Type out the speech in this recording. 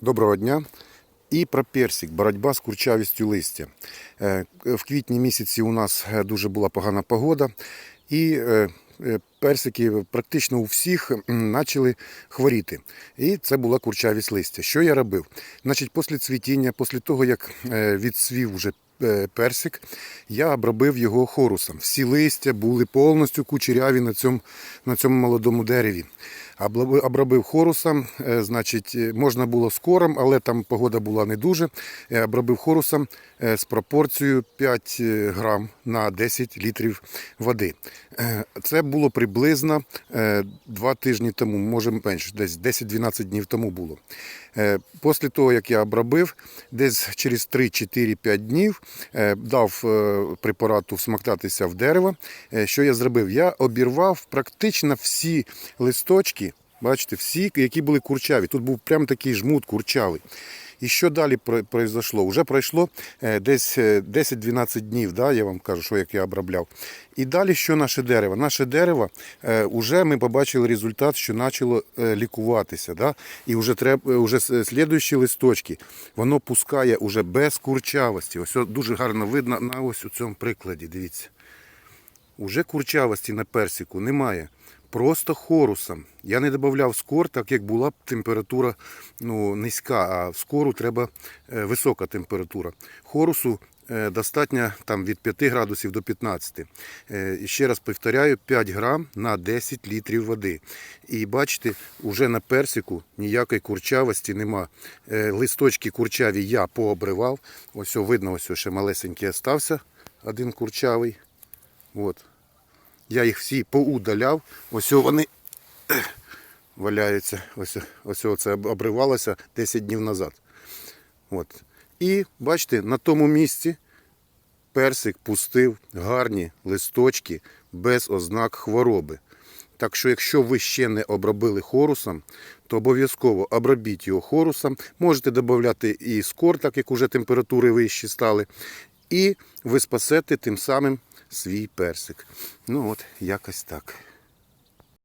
Доброго дня. І про персик, боротьба з курчавістю листя. Е, В квітні місяці у нас е, дуже була погана погода, і е, персики практично у всіх почали хворіти. І це була курчавість листя. Що я робив? Значить, після цвітіння, після того, як е, відсвів вже е, персик, я обробив його хорусом. Всі листя були повністю кучеряві на цьому, на цьому молодому дереві. Обробив хорусом, е, значить, можна було з кором, але там погода була не дуже. Обробив хорусом з пропорцією 5 е, грам на 10 літрів води. Це було приблизно 2 тижні тому, може менше, десь 10-12 днів тому було. Е, Після того, як я обробив, десь через 3-4-5 днів е, дав е, препарату всмоктатися в дерево. Е, Що я зробив? Я обірвав практично всі листочки, бачите, всі, які були курчаві. Тут був прям такий жмут курчавий. І що далі про- произошло? Уже пройшло е, десь е, 10-12 днів, да, я вам кажу, що як я обробляв. І далі що наше дерево? Наше дерево, е, уже ми побачили результат, що почало е, лікуватися. Да? І вже треба, уже с- слідуючі листочки, воно пускає уже без курчавості. Ось дуже гарно видно на ось у цьому прикладі. Дивіться. Уже курчавості на персику немає. Просто хорусом. Я не додавав скор, так як була б температура ну, низька, а скору треба е, висока температура. Хорусу е, достатньо там, від 5 градусів до 15. Е, і ще раз повторяю, 5 грам на 10 літрів води. І бачите, уже на персику ніякої курчавості нема. Листочки курчаві я пообривав. Ось видно, ось ще малесенький остався, один курчавий. От. Я їх всі поудаляв. Ось вони валяються. Ось, ось це обривалося 10 днів назад. От. І бачите, на тому місці персик пустив гарні листочки без ознак хвороби. Так що, якщо ви ще не обробили хорусом, то обов'язково обробіть його хорусом. Можете додати і скор, так як уже температури вищі стали. І ви спасете тим самим свій персик. Ну от, якось так.